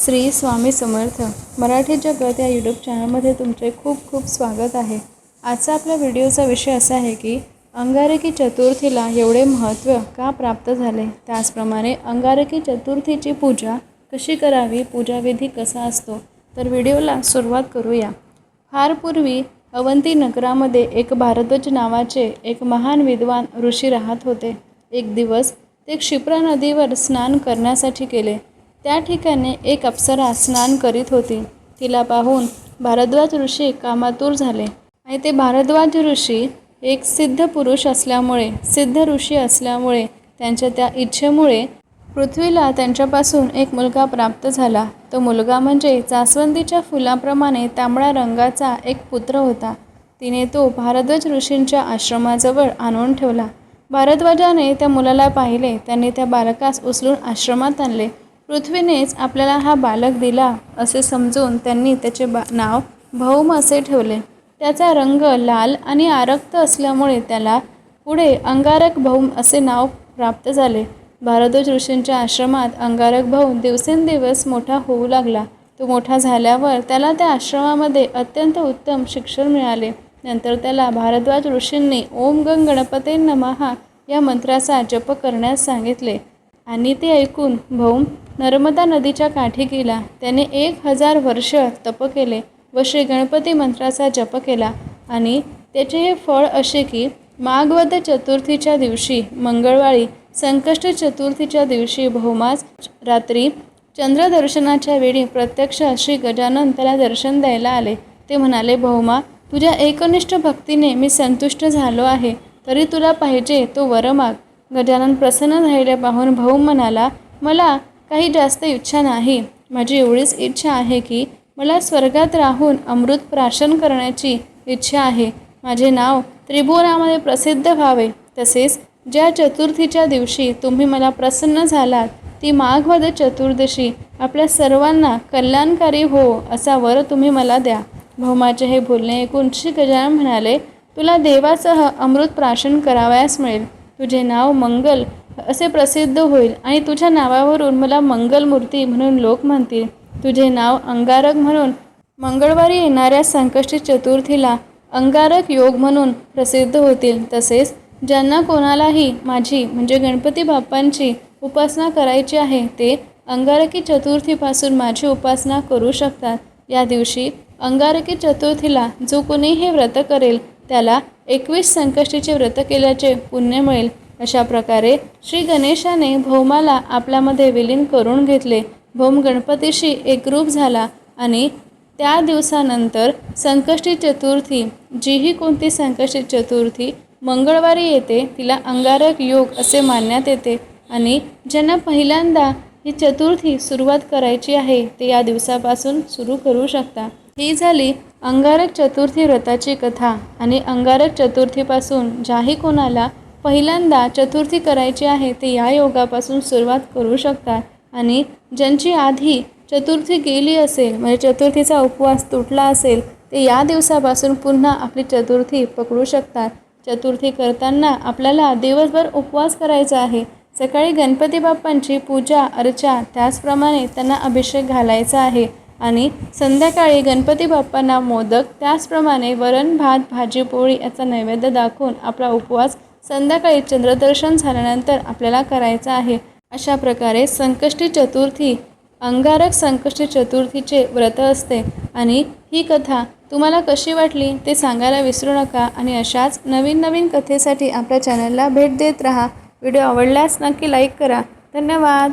श्री स्वामी समर्थ. मराठी जगत या यूट्यूब चॅनलमध्ये तुमचे खूप खूप स्वागत आहे. आजचा आपल्या व्हिडिओचा विषय असा आहे की अंगारकी चतुर्थीला एवढे महत्त्व का प्राप्त झाले? त्याचप्रमाणे अंगारकी चतुर्थीची पूजा कशी करावी? पूजाविधी कसा असतो? तर व्हिडिओला सुरुवात करूया. फार पूर्वी अवंती नगरामध्ये एक भारद्वज नावाचे एक महान विद्वान ऋषी राहत होते. एक दिवस ते क्षिप्रा नदीवर स्नान करण्यासाठी गेले. त्या ठिकाणी एक अप्सरा स्नान करीत होती. तिला पाहून भारद्वाज ऋषी कामातूर झाले आणि ते भारद्वाज ऋषी एक सिद्ध पुरुष असल्यामुळे सिद्ध ऋषी असल्यामुळे त्यांच्या त्या इच्छेमुळे पृथ्वीला त्यांच्यापासून एक मुलगा प्राप्त झाला. तो मुलगा म्हणजे जास्वंदीच्या फुलाप्रमाणे तांबड्या रंगाचा एक पुत्र होता. तिने तो भारद्वाज ऋषींच्या आश्रमाजवळ आणून ठेवला. भारद्वाजाने त्या मुलाला पाहिले. त्यांनी त्या बालकास उचलून आश्रमात आणले. पृथ्वीनेच आपल्याला हा बालक दिला असे समजून त्यांनी त्याचे बा नाव भौम असे ठेवले. त्याचा रंग लाल आणि आरक्त असल्यामुळे त्याला पुढे अंगारक भौम असे नाव प्राप्त झाले. भारद्वाज ऋषींच्या आश्रमात अंगारक भाऊ दिवसेंदिवस मोठा होऊ लागला. तो मोठा झाल्यावर त्याला त्या आश्रमामध्ये अत्यंत उत्तम शिक्षण मिळाले. नंतर त्याला भारद्वाज ऋषींनी ओम गंग गणपते नमहा या मंत्राचा जप करण्यास सांगितले आणि ते ऐकून भौम नर्मदा नदीच्या काठी गेला त्याने एक हजार वर्ष तप केले व श्री गणपती मंत्राचा जप केला. आणि त्याचे हे फळ असे की माघवद चतुर्थीच्या दिवशी मंगळवारी संकष्ट चतुर्थीच्या दिवशी भौमास रात्री चंद्रदर्शनाच्या वेळी प्रत्यक्ष श्री गजानन त्याला दर्शन द्यायला आले. ते म्हणाले भौमा तुझ्या एकनिष्ठ भक्तीने मी संतुष्ट झालो आहे. तरी तुला पाहिजे तो वर माग गजानन प्रसन्न झालेले पाहून भाऊ म्हणाला मला काही जास्त इच्छा नाही. माझी एवढीच इच्छा आहे की मला स्वर्गात राहून अमृत प्राशन करण्याची इच्छा आहे. माझे नाव त्रिभुवनामध्ये प्रसिद्ध व्हावे. तसेच ज्या चतुर्थीच्या दिवशी तुम्ही मला प्रसन्न झालात ती माघवद चतुर्दशी आपल्या सर्वांना कल्याणकारी हो असा वर तुम्ही मला द्या. भौमाचे हे बोलणे ऐकून श्री गजानन म्हणाले तुला देवासह अमृत प्राशन करावयास मिळेल. तुझे नाव मंगल असे प्रसिद्ध होईल आणि तुझ्या नावावरून मला मंगलमूर्ती म्हणून लोक म्हणतील. तुझे नाव अंगारक म्हणून मंगळवारी येणाऱ्या संकष्टी चतुर्थीला अंगारक योग म्हणून प्रसिद्ध होतील. तसेच ज्यांना कोणालाही माझी म्हणजे गणपती बाप्पांची उपासना करायची आहे ते अंगारकी चतुर्थीपासून माझी उपासना करू शकतात. या दिवशी अंगारकी चतुर्थीला जो कोणी हे व्रत करेल त्याला एकवीस संकष्टीचे व्रत केल्याचे पुण्य मिळेल. अशा प्रकारे श्री गणेशाने भौमाला आपल्यामध्ये विलीन करून घेतले. भौम गणपतीशी एकरूप झाला आणि त्या दिवसानंतर संकष्टी चतुर्थी जीही कोणती संकष्टी चतुर्थी मंगळवारी येते तिला अंगारक योग असे मानण्यात येते आणि ज्यांना पहिल्यांदा ही चतुर्थी सुरुवात करायची आहे ते या दिवसापासून सुरू करू शकता. ही झाली अंगारक चतुर्थी व्रताची कथा आणि अंगारक चतुर्थीपासून ज्याही कोणाला पहिल्यांदा चतुर्थी करायची आहे ते या योगापासून सुरुवात करू शकतात. आणि ज्यांची आधी चतुर्थी गेली असेल म्हणजे चतुर्थीचा उपवास तुटला असेल ते या दिवसापासून पुन्हा आपली चतुर्थी पकडू शकतात. चतुर्थी करताना आपल्याला दिवसभर उपवास करायचा आहे. सकाळी गणपती बाप्पांची पूजा अर्चा त्याचप्रमाणे त्यांना अभिषेक घालायचा आहे. आणि संध्याकाळी गणपती बाप्पांना मोदक त्याचप्रमाणे वरण भात भाजी पोळी याचा नैवेद्य दाखवून आपला उपवास संध्याकाळी चंद्रदर्शन झाल्यानंतर आपल्याला करायचा आहे. अशा प्रकारे संकष्टी चतुर्थी अंगारक संकष्टी चतुर्थीचे व्रत असते. आणि ही कथा तुम्हाला कशी वाटली ते सांगायला विसरू नका आणि अशाच नवीन नवीन कथेसाठी आपल्या चॅनलला भेट देत राहा. व्हिडिओ आवडल्यास नक्की लाईक करा. धन्यवाद!